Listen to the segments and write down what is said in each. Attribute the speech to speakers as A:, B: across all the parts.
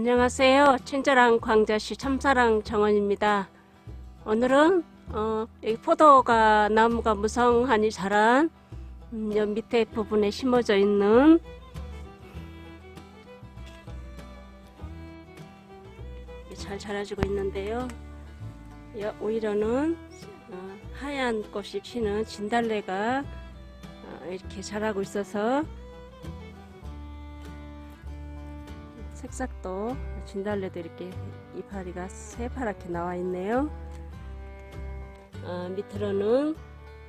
A: 안녕하세요. 친절한 광자시 참사랑 정원입니다. 오늘은 어, 포도가 나무가 무성하니 자란 음, 여 밑에 부분에 심어져 있는 잘 자라주고 있는데요. 여- 오히려는 어, 하얀 꽃이 피는 진달래가 어, 이렇게 자라고 있어서 색삭도 진달래도 이렇게 이파리가 새파랗게 나와 있네요. 아, 밑으로는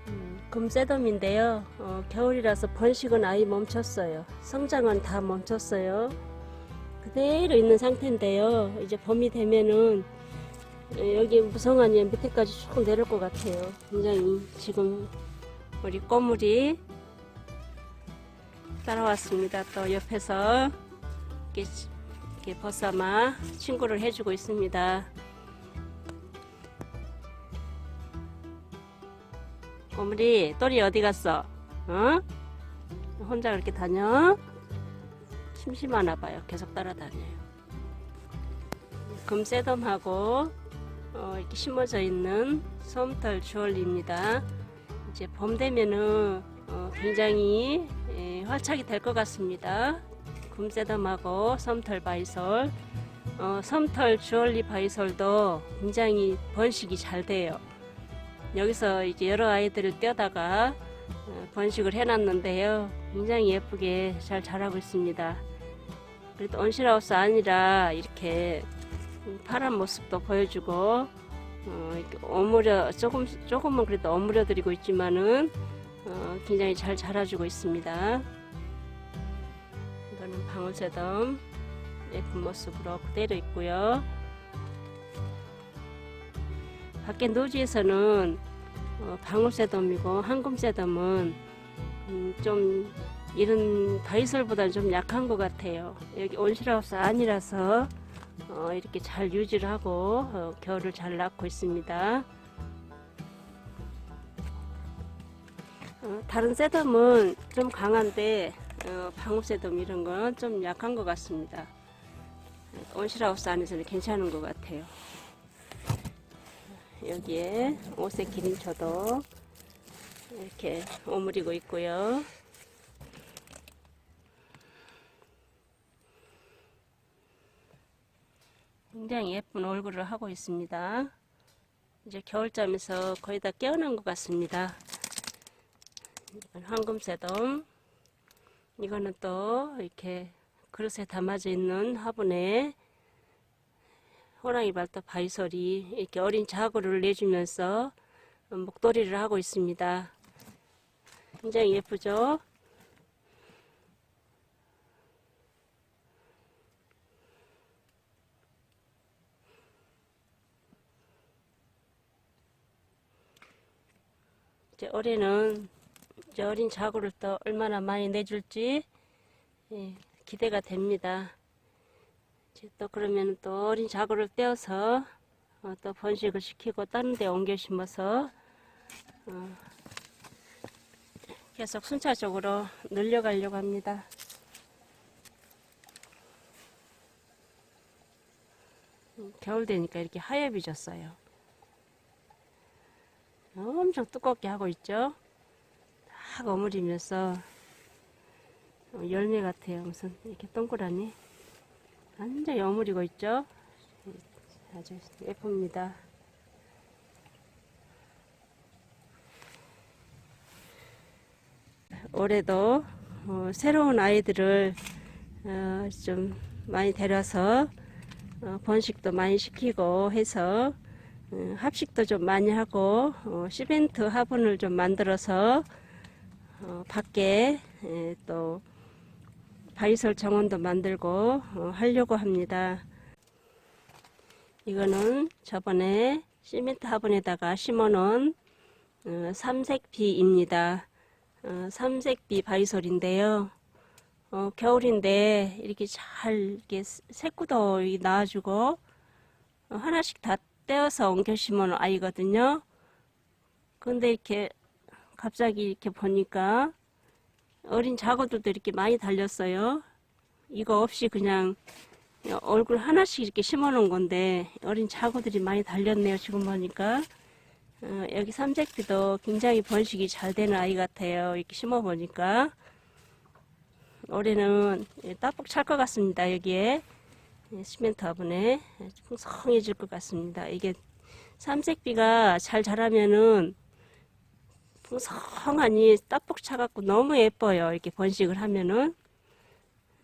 A: 음, 금새돔인데요. 어, 겨울이라서 번식은 아예 멈췄어요. 성장은 다 멈췄어요. 그대로 있는 상태인데요. 이제 봄이 되면은 어, 여기 무성하니 밑에까지 조금 내릴 것 같아요. 굉장히 지금 우리 꼬물이 따라왔습니다. 또 옆에서 이렇게, 이렇게 벗삼아 친구를 해주고 있습니다. 꼬물이 또리 어디 갔어? 어? 혼자 그렇게 다녀? 심심하나 봐요. 계속 따라다녀요. 금새돔하고 어, 이렇게 심어져 있는 솜털 주얼리입니다. 이제 봄 되면은 어, 굉장히 예, 활착이 될 것 같습니다. 금새돔하고 솜털 바이솔, 어, 솜털 주얼리 바이솔도 굉장히 번식이 잘 돼요. 여기서 이제 여러 아이들을 떼다가 어, 번식을 해놨는데요. 굉장히 예쁘게 잘 자라고 있습니다. 그래도 온실하우스 아니라 이렇게 파란 모습도 보여주고 어, 어무려 조금 조금은 그래도 어무려 드리고 있지만은 어, 굉장히 잘 자라주고 있습니다. 방울새덤 예쁜 모습으로 그대로 있고요. 밖에 노지에서는 어, 방울새덤이고 황금새덤은 음, 좀 이런 바이솔보다는 좀 약한 것 같아요. 여기 온실하우스 아니라서 어, 이렇게 잘 유지를 하고 어, 겨울을 잘 낳고 있습니다. 어, 다른 새덤은 좀 강한데 어, 방울새덤 이런 건좀 약한 것 같습니다. 온실하우스 안에서는 괜찮은 것 같아요. 여기에 오색 기린초도 이렇게 오므리고 있고요. 굉장히 예쁜 얼굴을 하고 있습니다. 이제 겨울잠에서 거의 다 깨어난 것 같습니다. 황금새돔. 이거는 또 이렇게 그릇에 담아져 있는 화분에 호랑이 발톱 바이솔이 이렇게 어린 자구를 내주면서 목도리를 하고 있습니다. 굉장히 예쁘죠? 이제 올해는 이제 어린 자구를 또 얼마나 많이 내줄지 예, 기대가 됩니다. 이제 또 그러면 또 어린 자구를 떼어서 어, 또 번식을 시키고 다른 데 옮겨 심어서 어, 계속 순차적으로 늘려가려고 합니다. 음, 겨울 되니까 이렇게 하얘 비졌어요. 엄청 두껍게 하고 있죠. 딱 어무리면서 어, 열매 같아요. 무슨 이렇게 동그라니 완전히 어무리고 있죠. 아주 예쁩니다. 올해도 어, 새로운 아이들을 어, 좀 많이 데려서 어, 번식도 많이 시키고 해서 어, 합식도 좀 많이 하고 어, 시멘트 화분을 좀 만들어서 어, 밖에 에, 또 바이솔 정원도 만들고 어, 하려고 합니다. 이거는 저번에 시멘트 화분에다가 심어놓은 어, 삼색비입니다. 어, 삼색비 바이솔인데요. 어, 겨울인데 이렇게 잘 이렇게 새꾸도 나와주고 어, 하나씩 다 떼어서 옮겨 심은 아이거든요. 근데 이렇게 갑자기 이렇게 보니까 어린 자구들도 이렇게 많이 달렸어요. 이거 없이 그냥 얼굴 하나씩 이렇게 심어 놓은 건데 어린 자구들이 많이 달렸네요. 지금 보니까. 어, 여기 삼색비도 굉장히 번식이 잘 되는 아이 같아요. 이렇게 심어 보니까. 올해는 예, 따복 찰 것 같습니다. 여기에. 예, 시멘트 화분에 풍성해질 것 같습니다. 이게 삼색비가 잘 자라면은 풍성하니 따복 차갖고 너무 예뻐요. 이렇게 번식을 하면은.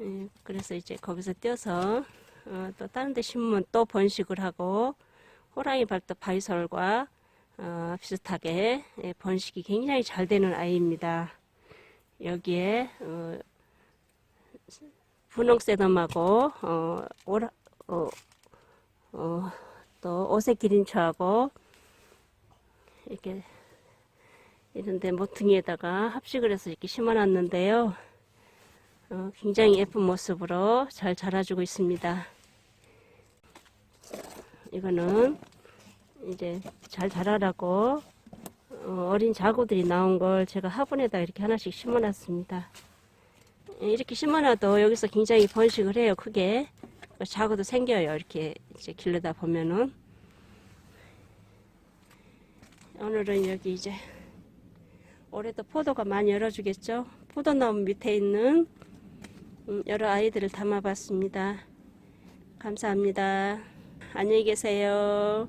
A: 예, 그래서 이제 거기서 떼어서 어, 또 다른 데 심으면 또 번식을 하고 호랑이 발톱 바이솔과 어, 비슷하게 예, 번식이 굉장히 잘 되는 아이입니다. 여기에 어, 분홍새덤하고 어, 오라, 어, 어, 또 오색 기린초하고 이렇게 이런데 모퉁이에다가 합식을 해서 이렇게 심어놨는데요. 어, 굉장히 예쁜 모습으로 잘 자라주고 있습니다. 이거는 이제 잘 자라라고 어, 어린 자구들이 나온 걸 제가 화분에다 이렇게 하나씩 심어놨습니다. 예, 이렇게 심어놔도 여기서 굉장히 번식을 해요. 크게 자구도 생겨요. 이렇게 이제 길르다 보면은 오늘은 여기 이제 올해도 포도가 많이 열어주겠죠. 포도나무 밑에 있는 음, 여러 아이들을 담아봤습니다. 감사합니다. 안녕히 계세요.